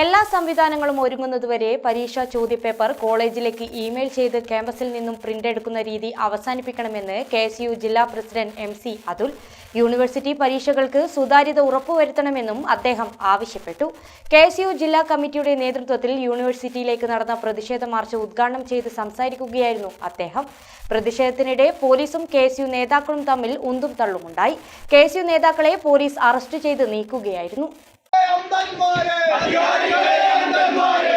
എല്ലാ സംവിധാനങ്ങളും ഒരുങ്ങുന്നതുവരെ പരീക്ഷാ ചോദ്യപേപ്പർ കോളേജിലേക്ക് ഇമെയിൽ ചെയ്ത് ക്യാമ്പസിൽ നിന്നും പ്രിന്റ് എടുക്കുന്ന രീതി അവസാനിപ്പിക്കണമെന്ന് കെ ജില്ലാ president M C Athul. University പരീക്ഷകൾക്ക് സുതാര്യത ഉറപ്പുവരുത്തണമെന്നും അദ്ദേഹം ആവശ്യപ്പെട്ടു. കെ ജില്ലാ കമ്മിറ്റിയുടെ നേതൃത്വത്തിൽ യൂണിവേഴ്സിറ്റിയിലേക്ക് നടന്ന പ്രതിഷേധ മാർച്ച് ഉദ്ഘാടനം ചെയ്ത് സംസാരിക്കുകയായിരുന്നു അദ്ദേഹം. പ്രതിഷേധത്തിനിടെ പോലീസും കെ നേതാക്കളും തമ്മിൽ ഉന്തും തള്ളുമുണ്ടായി. കെ നേതാക്കളെ പോലീസ് അറസ്റ്റ് ചെയ്ത് നീക്കുകയായിരുന്നു. അന്തന്മാരെ അധികാരികളെ ഇല്ല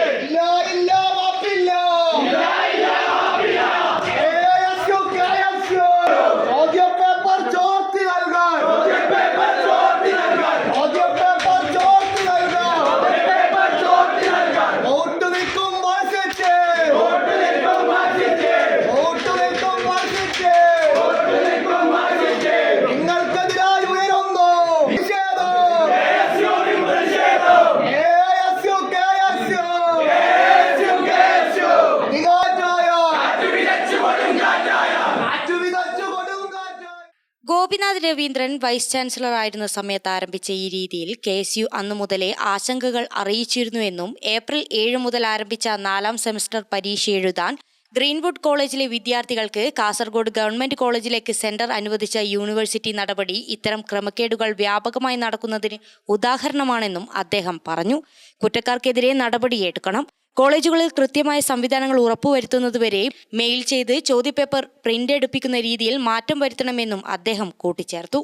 ഗോപിനാഥ് രവീന്ദ്രൻ വൈസ് ചാൻസലർ ആയിരുന്ന സമയത്ത് ആരംഭിച്ച ഈ രീതിയിൽ കെ എസ് യു അന്നു മുതലേ ആശങ്കകൾ അറിയിച്ചിരുന്നുവെന്നും ഏപ്രിൽ ഏഴ് മുതൽ ആരംഭിച്ച നാലാം സെമസ്റ്റർ പരീക്ഷ എഴുതാൻ ഗ്രീൻവുഡ് കോളേജിലെ വിദ്യാർത്ഥികൾക്ക് കാസർഗോഡ് ഗവൺമെന്റ് കോളേജിലേക്ക് സെന്റർ അനുവദിച്ച യൂണിവേഴ്സിറ്റി നടപടി ഇത്തരം ക്രമക്കേടുകൾ വ്യാപകമായി നടക്കുന്നതിന് ഉദാഹരണമാണെന്നും അദ്ദേഹം പറഞ്ഞു. കുറ്റക്കാർക്കെതിരെ നടപടിയെടുക്കണം. കോളേജുകളിൽ കൃത്യമായ സംവിധാനങ്ങൾ ഉറപ്പുവരുത്തുന്നതുവരെ മെയിൽ ചെയ്ത് ചോദ്യപേപ്പർ പ്രിന്റ് എടുപ്പിക്കുന്ന രീതിയിൽ മാറ്റം വരുത്തണമെന്നും അദ്ദേഹം കൂട്ടിച്ചേർത്തു.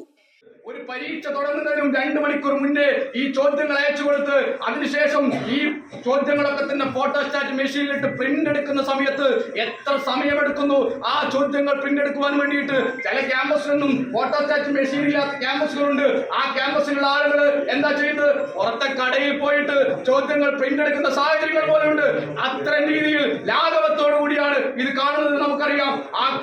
ഒരു പരീക്ഷ തുടങ്ങുന്നതിനും രണ്ട് മണിക്കൂർ മുന്നേ ഈ ചോദ്യങ്ങൾ അയച്ചു കൊടുത്ത് അതിനുശേഷം ഈ ചോദ്യങ്ങളൊക്കെ തന്നെ ഫോട്ടോസ്റ്റാറ്റ് മെഷീനിലിട്ട് പ്രിന്റ് എടുക്കുന്ന സമയത്ത് എത്ര സമയമെടുക്കുന്നു? ആ ചോദ്യങ്ങൾ പ്രിന്റ് എടുക്കുവാൻ വേണ്ടിയിട്ട് ചില ക്യാമ്പസിലൊന്നും ഫോട്ടോസ്റ്റാറ്റ് മെഷീൻ ഇല്ലാത്ത ക്യാമ്പസുകളുണ്ട്. ആ ക്യാമ്പസിലുള്ള ആളുകൾ എന്താ ചെയ്ത് പുറത്തെ കടയിൽ പോയിട്ട് ചോദ്യങ്ങൾ പ്രിന്റ് എടുക്കുന്ന സാഹചര്യങ്ങൾ പോലെയുണ്ട് അത്തരം രീതിയിൽ ലാഘവത്തോടു കൂടിയാണ് ഇത് കാണുന്നത് നമുക്കറിയാം.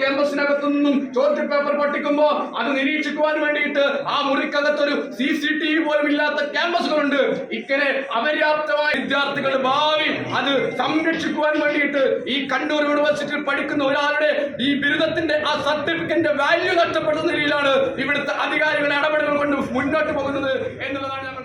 ക്യാമ്പസിനകത്തു നിന്നും ചോദ്യപേപ്പർ പൊട്ടിക്കുമ്പോൾ അത് നിരീക്ഷിക്കുവാൻ വേണ്ടിയിട്ട് ആ മുറിക്കകത്തൊരു സി സി ടി വി പോലും ഇല്ലാത്ത ക്യാമ്പസുകളുണ്ട്. ഇങ്ങനെ അപര്യാപ്തമായ വിദ്യാർത്ഥികൾ ഭാവി അത് സംരക്ഷിക്കുവാൻ വേണ്ടിയിട്ട് ഈ കണ്ണൂർ യൂണിവേഴ്സിറ്റിയിൽ പഠിക്കുന്ന ഒരാളുടെ ഈ ബിരുദത്തിന്റെ ആ സർട്ടിഫിക്കറ്റിന്റെ വാല്യൂ നഷ്ടപ്പെടുന്ന രീതിയിലാണ് ഇവിടുത്തെ അധികാരികളുടെ ഇടപെടലുകൾ കൊണ്ട് മുന്നോട്ട് പോകുന്നത് എന്നുള്ളതാണ് പറയുന്നത്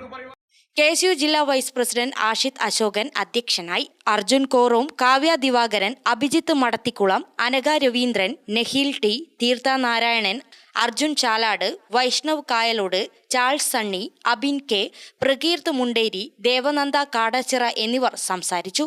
കെ എസ് യു ജില്ലാ വൈസ് പ്രസിഡന്റ് ആഷിത് അശോകൻ അധ്യക്ഷനായി Arjun Korom Kavya Divakaran Abhijith Madathikulam Anaka Raveendran Nehil T Theertha Narayanan Arjun Chalad Vaishnav Kayalode Charles Sunny Abin K Prakeerth Munderi Devananda Kadachira എന്നിവർ സംസാരിച്ചു.